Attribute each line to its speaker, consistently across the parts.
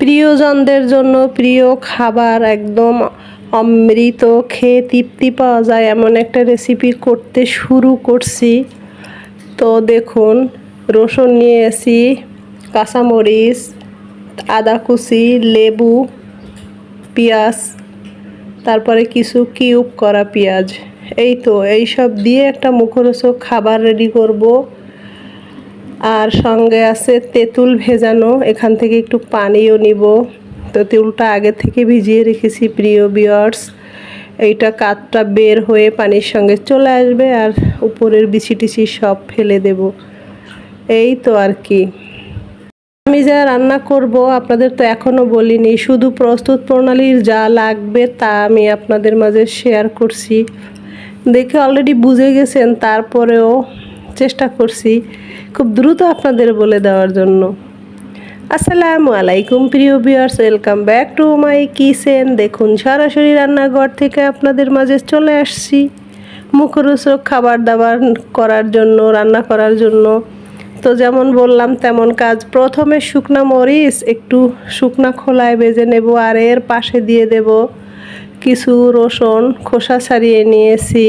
Speaker 1: প্রিয়জনদের জন্য প্রিয় খাবার একদম অমৃত, খেয়ে তৃপ্তি পাওয়া যায়। এমন একটা রেসিপি করতে শুরু করছি। তো দেখুন, রসুন নিয়ে এসি কাঁচামরিচ, আদা কুচি, লেবু, পেঁয়াজ, তারপরে কিছু কিউব করা পেঁয়াজ। এই তো এই সব দিয়ে একটা মুখরোচক খাবার রেডি করব। আর সঙ্গে আছে তেঁতুল ভেজানো, এখান থেকে একটু পানিও নিব। তো তেঁতুলটা আগে থেকে ভিজিয়ে রেখেছি, প্রিয় বিয়ার্স এইটা কাতটা বের হয়ে পানির সঙ্গে চলে আসবে আর উপরের বিছি টিছি সব ফেলে দেব। এই তো আর কি। আমি যা রান্না করব, আপনাদের তো এখনও বলিনি, শুধু প্রস্তুত প্রণালীর যা লাগবে তা আমি আপনাদের মাঝে শেয়ার করছি। দেখে অলরেডি বুঝে গেছেন, তারপরেও চেষ্টা করছি খুব দ্রুত আপনাদের বলে দেওয়ার জন্য। আসসালামু আলাইকুম, প্রিয় viewers welcome back to my kitchen দেখুন, সরাসরি রান্নাঘর থেকে আপনাদের মাঝে চলে আসছি। মুখরোচক খাবার দাবার করার জন্য, রান্না করার জন্য। তো যেমন বললাম, তেমন কাজ। প্রথমে শুকনা মরিচ, একটু শুকনা খোলায় বেজে নেব আর এর পাশে দিয়ে দেব কিছু রসুন, খোসা ছাড়িয়ে নিয়েছি।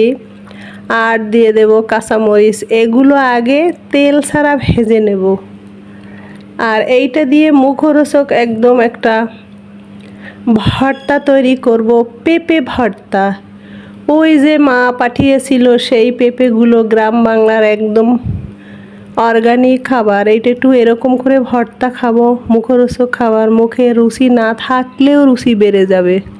Speaker 1: আর দিয়ে দেব কাঁচামরিচ। এগুলো আগে তেল ছাড়া ভেজে নেব। আর এইটা দিয়ে মুখরোচক একদম একটা ভর্তা তৈরি করব, পেঁপে ভর্তা। ওই যে মা পাঠিয়েছিল সেই পেঁপেগুলো গ্রাম বাংলার একদম অর্গানিক খাবার। এইটা একটু এরকম করে ভর্তা খাব, মুখরোচক খাবার। মুখে রুচি না থাকলেও রুচি বেড়ে যাবে।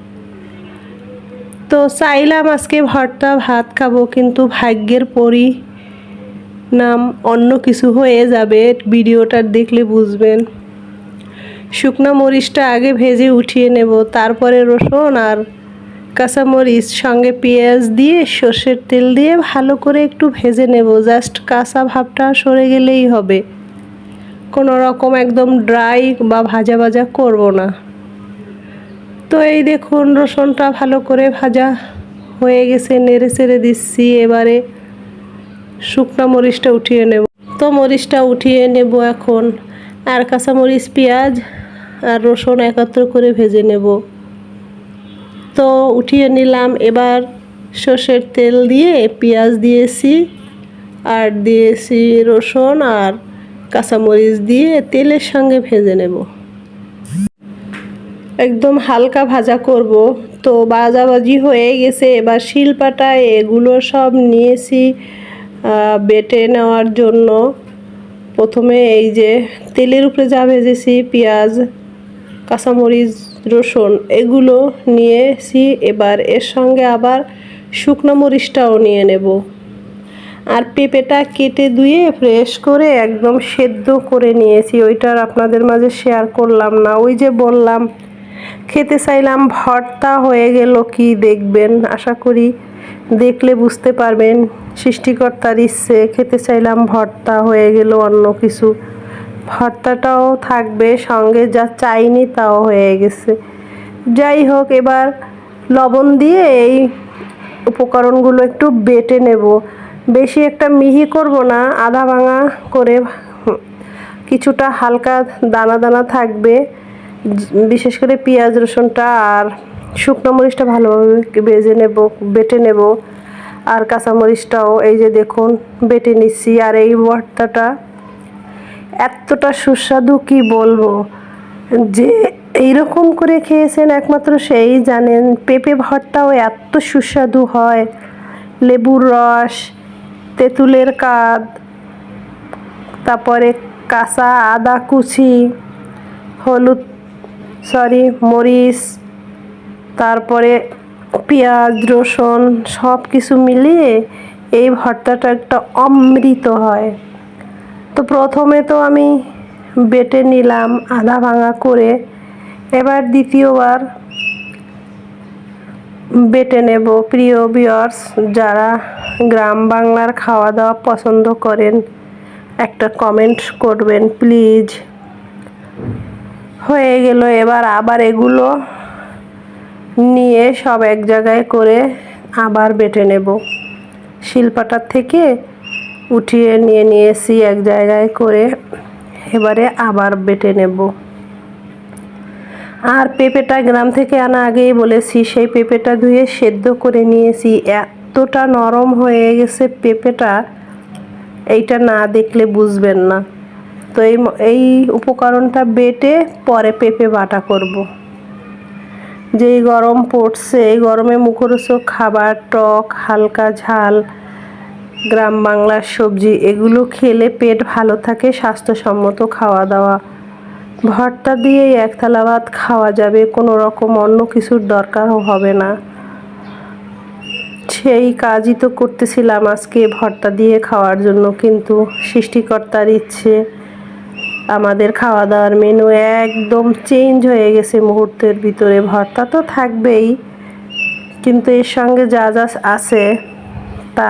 Speaker 1: তো চাইলাম আজকে ভর্তা, ভাত খাব, কিন্তু ভাগ্যের পরি নাম অন্য কিছু হয়ে যাবে। ভিডিওটা দেখলে বুঝবেন। শুকনো মরিচটা আগে ভেজে উঠিয়ে নেব, তারপরে রসুন আর কাঁচামরিচ, সঙ্গে পেঁয়াজ দিয়ে সর্ষের তেল দিয়ে ভালো করে একটু ভেজে নেব। জাস্ট কাঁচা ভাবটা সরে গেলেই হবে। কোনো রকম একদম ড্রাই বা ভাজা ভাজা করব না। তো এই দেখুন, রসুনটা ভালো করে ভাজা হয়ে গেছে, নেড়ে চেড়ে দিচ্ছি। এবারে শুকনো মরিচটা উঠিয়ে নেব। তো মরিচটা উঠিয়ে নেব এখন। আর কাঁচা মরিচ পেঁয়াজ আর রসুন একত্র করে ভেজে নেব। তো উঠিয়ে নিলাম। এবার সর্ষের তেল দিয়ে পেঁয়াজ দিয়েছি, আর দিয়েছি রসুন আর কাঁচামরিচ দিয়ে তেলের সঙ্গে ভেজে নেব। একদম হালকা ভাজা করব। তো ভাজাভাজি হয়ে গেছে। এবার শিলপাটায় এগুলো সব নিয়েছি বেটে নেওয়ার জন্য। প্রথমে এই যে তেলের উপরে যা ভেজেছি, পেঁয়াজ, কাঁচামরিচ, রসুন, এগুলো নিয়েছি। এবার এর সঙ্গে আবার শুকনো মরিচটাও নিয়ে নেব। আর পেঁপেটা কেটে ধুয়ে ফ্রেশ করে একদম সেদ্ধ করে নিয়েছি। ওইটার আপনাদের মাঝে শেয়ার করলাম না। ওই যে বললাম খেতে চাইলাম, ভর্তা হয়ে গেল, কি দেখবেন? আশা করি দেখলে বুঝতে পারবেন, সৃষ্টিকর্তার ইচ্ছে, খেতে চাইলাম, ভর্তা হয়ে গেল, অন্য কিছু। ভর্তাটাও থাকবে, সঙ্গে যা চাইনি তাও হয়ে গেছে। যাই হোক, এবার লবণ দিয়ে এই উপকরণগুলো একটু বেটে নেব। বেশি একটা মিহি করব না, আধা ভাঙা করে কিছুটা হালকা দানা দানা থাকবে। বিশেষ করে পেঁয়াজ, রসুনটা আর শুকনো মরিচটা ভালোভাবে বেজে নেব, বেটে নেব। আর কাঁচামরিচটাও এই যে দেখুন, বেটে নিচ্ছি। আর এই ভর্তাটা এতটা সুস্বাদু কি বলব? যে এইরকম করে খেয়েছেন একমাত্র সেই জানেন, পেঁপে ভর্তাও এত সুস্বাদু হয়। লেবুর রস, তেঁতুলের কাদ, তারপরে কাঁচা আদা কুচি, হলুদ সরি, মরিচ, তারপরে পেঁয়াজ, রসুন সব কিছু মিলিয়ে এই ভর্তাটা একটা অমৃত হয়। তো প্রথমে তো আমি বেটে নিলাম আধা ভাঙা করে। এবার দ্বিতীয়বার বেটে নেব। প্রিয় বিয়ার্স যারা গ্রাম বাংলার খাওয়া দাওয়া পছন্দ করেন, একটা কমেন্ট করবেন প্লিজ হয়ে গেল। এবার আবার এগুলো নিয়ে সব এক জায়গায় করে আবার বেটে নেব। শিলপাটার থেকে উঠিয়ে নিয়ে নিয়েছি এক জায়গায় করে। এবারে আবার বেটে নেব। আর পেঁপেটা গ্রাম থেকে আনা আগেই বলেছি, সেই পেঁপেটা ধুয়ে সেদ্ধ করে নিয়েছি। এতটা নরম হয়ে গেছে পেঁপেটা, এইটা না দেখলে বুঝবেন না। তো এই এই উপকরণটা বেটে পরে পেঁপে বাটা করব। যেই গরম পড়ছে, এই গরমে মুখরোচক খাবার, টক, হালকা ঝাল, গ্রাম বাংলার সবজি, এগুলো খেলে পেট ভালো থাকে, স্বাস্থ্যসম্মত খাওয়া দাওয়া ভর্তা দিয়েই এক থালা ভাত খাওয়া যাবে, কোনো রকম অন্য কিছুর দরকারও হবে না সেই কাজই তো করতেছিলাম আজকে, ভর্তা দিয়ে খাওয়ার জন্য, কিন্তু সৃষ্টিকর্তার ইচ্ছে আমাদের খাওয়া দাওয়ার মেনু একদম চেঞ্জ হয়ে গেছে মুহূর্তের ভিতরে। ভর্তা তো থাকবেই, কিন্তু এর সঙ্গে যা যা আছে তা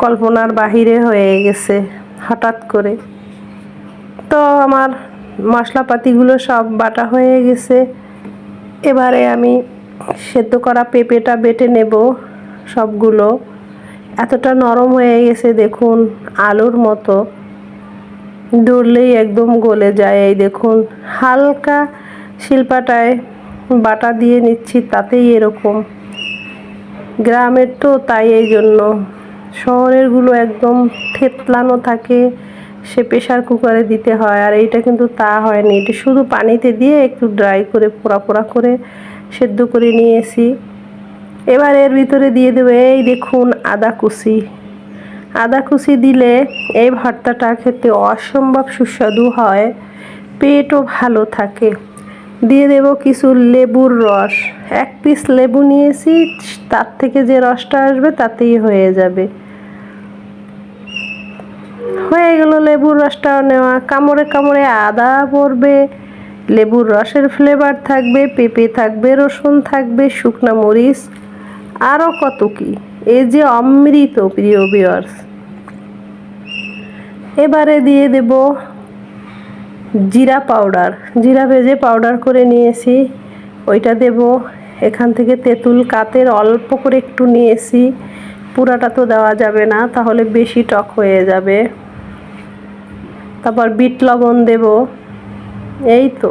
Speaker 1: কল্পনার বাহিরে হয়ে গেছে হঠাৎ করে। তো আমার মশলাপাতিগুলো সব বাটা হয়ে গেছে। এবারে আমি সেদ্ধ করা পেঁপেটা বেটে নেব সবগুলো। এতটা নরম হয়ে গেছে দেখুন, আলুর মতো। দৌড়লেই একদম গলে যায়। এই দেখুন, হালকা শিল্পাটায় বাটা দিয়ে নিচ্ছি, তাতেই এরকম। গ্রামের তো তাই এই জন্য। শহরেরগুলো একদম থেতলানো থাকে, সে প্রেশার কুকারে দিতে হয়, আর এইটা কিন্তু তা হয়নি। এটা শুধু পানিতে দিয়ে একটু ড্রাই করে, পোড়া পোড়া করে সেদ্ধ করে নিয়েছি। এবার এর ভিতরে দিয়ে দেবো, এই দেখুন, আদা কুচি। আদা কুচি দিলে এই ভর্তাটা খেতে অসম্ভব সুস্বাদু হয়, পেটও ভালো থাকে। দিয়ে দেব কিছু লেবুর রস। এক পিস লেবু নিয়েছি, তার থেকে যে রসটা আসবে তাতেই হয়ে যাবে। হয়ে গেল লেবুর রসটাও নেওয়া। কামড়ে কামড়ে আদা পড়বে, লেবুর রসের ফ্লেভার থাকবে, পেঁপে থাকবে, রসুন থাকবে, শুকনো মরিচ, আরও কত কি। এই যে অমৃত, প্রিয় বিয়ার্স এবারে দিয়ে দেব জিরা পাউডার। জিরা ভেজে পাউডার করে নিয়েছি। ওইটা দেব এখান থেকে তেঁতুল কাতের অল্প করে একটু নিয়েছি। পুরাটা তো দেওয়া যাবে না, তাহলে বেশি টক হয়ে যাবে। তারপর বিট লবণ দেব। এই তো।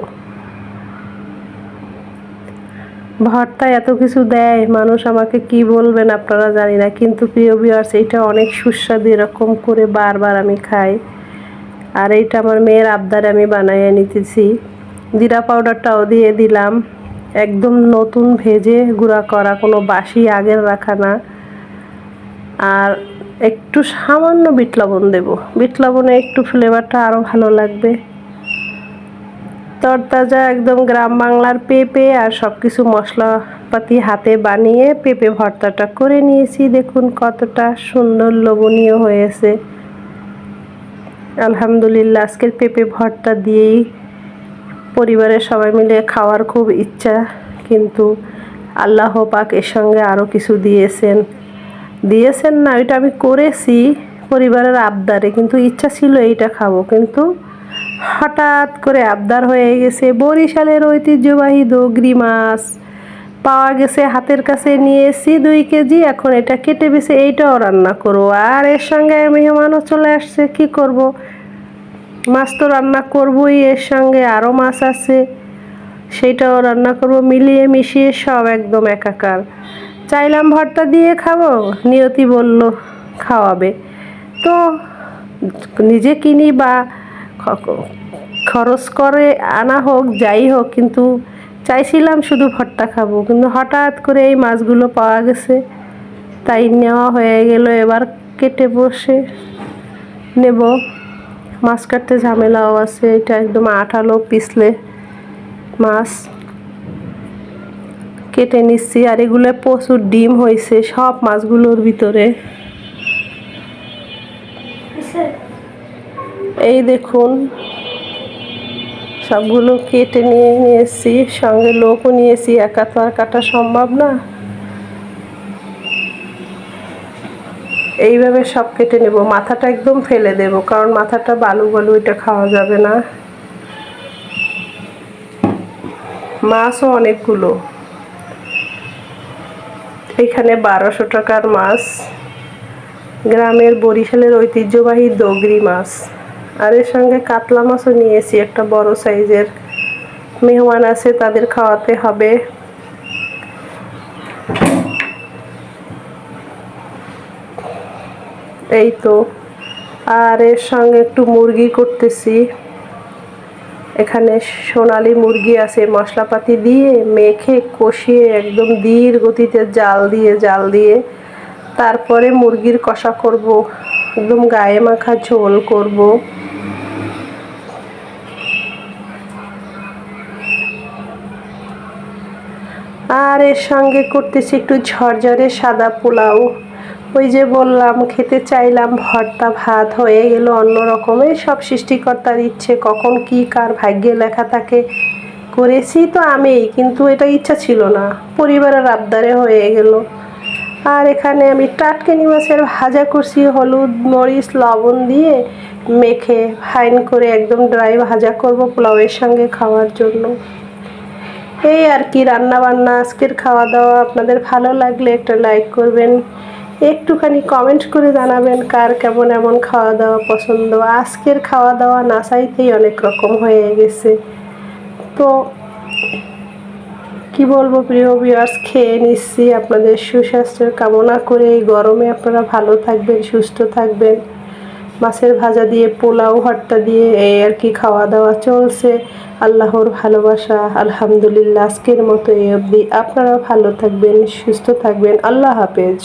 Speaker 1: ভর্তায় এত কিছু দেয়, মানুষ আমাকে কি বলবেন আপনারা জানি না, কিন্তু প্রিয় বিয়ার্স এইটা অনেক সুস্বাদু এরকম করে বারবার আমি খাই। আর এইটা আমার মেয়ের আবদারে আমি বানাইয়ে নিতেছি। জিরা পাউডারটাও দিয়ে দিলাম। একদম নতুন ভেজে গুঁড়া করা, কোনো বাসি আগের রাখা না। আর একটু সামান্য বিট লবণ দেবো। বিট লবণে একটু ফ্লেভারটা আরও ভালো লাগবে। তরতাজা একদম গ্রাম বাংলার পেঁপে আর সব কিছু মশলাপাতি হাতে বানিয়ে পেঁপে ভর্তাটা করে নিয়েছি। দেখুন কতটা সুন্দর লোভনীয় হয়েছে। আলহামদুলিল্লাহ, আজকের পেঁপে ভর্তা দিয়েই পরিবারের সবাই মিলে খাওয়ার খুব ইচ্ছা, কিন্তু আল্লাহ পাক এর সঙ্গে আরও কিছু দিয়েছেন। দিয়েছেন না, ওইটা আমি করেছি পরিবারের আবদারে, কিন্তু ইচ্ছা ছিল এইটা খাব, কিন্তু হঠাৎ করে আবদার হয়ে গেছে। বরিশালের ঐতিহ্যবাহী দগরি মাছ পাওয়া গেছে হাতের কাছে নিয়ে এসি দুই কেজি। এখন এটা কেটে বেছে এইটাও রান্না করব। আর এর সঙ্গে মেহমানও চলে আসছে, কি করব? মাছ তো রান্না করবই, এর সঙ্গে আরও মাছ আছে, সেইটাও রান্না করব। মিলিয়ে মিশিয়ে সব একদম একাকার। চাইলাম ভর্তা দিয়ে খাব, নিয়তি বলল, খাওয়াবে। তো নিজে কিনি বা খরচ করে আনা হোক, যাই হোক, কিন্তু চাইছিলাম শুধু ভর্তা খাব, কিন্তু হঠাৎ করে এই মাছগুলো পাওয়া গেছে। তাই নেওয়া হয়ে গেল, এবার কেটে বসে নেব। মাছ কাটতে ঝামেলাও আছে, এটা একদম আঠালো পিছলে মাছ। কেটে নিচ্ছি, আর এগুলো প্রচুর ডিম হয়েছে, সব মাছগুলোর ভিতরে। এই দেখুন, সবগুলো কেটে নিয়ে নিয়েছি, সঙ্গে লোকও নিয়েছি, একা তো আর কাটা সম্ভব না। এইভাবে সব কেটে নেব, মাথাটা একদম ফেলে দেব, কারণ মাথাটা বালু বালু, এটা খাওয়া যাবে না। মাছও অনেকগুলো। এখানে বারোশো টাকার মাছ, গ্রামের বরিশালের ঐতিহ্যবাহী দগরি মাছ। আর এর সঙ্গে কাতলা মাছও নিয়েছি, একটা বড় সাইজের। মেহমান আছে, তাদের খাওয়াতে হবে। এই তো। আর এর সঙ্গে একটু মুরগি করতেছি। এখানে সোনালি মুরগি আছে, মশলাপাতি দিয়ে মেখে কষিয়ে একদম ধীর গতিতে জাল দিয়ে জাল দিয়ে তারপরে মুরগির কষা করব। একদম গায়ে মাখা ঝোল করব। আর এর সঙ্গে করতেছি একটু ঝরঝরে সাদা পোলাও। ওই যে বললাম, খেতে চাইলাম ভর্তা ভাত, হয়ে গেল অন্য রকমের সব সৃষ্টিকর্তার ইচ্ছে, কখন কি কার ভাগ্যে লেখা থাকে। করেছি তো আমিই, কিন্তু এটা ইচ্ছা ছিল না। পরিবারের আবদারে হয়ে গেল। আর এখানে আমি টাটকেনি মাছের ভাজা করছি, হলুদ, মরিচ, লবণ দিয়ে মেখে, ফাইন করে একদম ড্রাই ভাজা করব পোলাওয়ের সঙ্গে খাওয়ার জন্য। এই আর কি রান্না বান্না আজকের খাওয়া দাওয়া আপনাদের ভালো লাগলে একটা লাইক করবেন। একটুখানি কমেন্ট করে জানাবেন কার কেমন এমন খাওয়া দাওয়া পছন্দ। আজকের খাওয়া দাওয়া না চাইতেই অনেক রকম হয়ে গেছে। তো কি বলব প্রিয় ভিউয়ার্স খেয়ে নিচ্ছি। আপনাদের সুস্বাস্থ্যের কামনা করে এই গরমে আপনারা ভালো থাকবেন, সুস্থ থাকবেন। মাছের ভাজা দিয়ে, পোলাও, ভর্তা দিয়ে এই আর কি খাওয়া দাওয়া চলছে। আল্লাহর ভালোবাসা, আলহামদুলিল্লাহ, আজকের মতো এই অবধি। আপনারা ভালো থাকবেন, সুস্থ থাকবেন। আল্লাহ হাফেজ।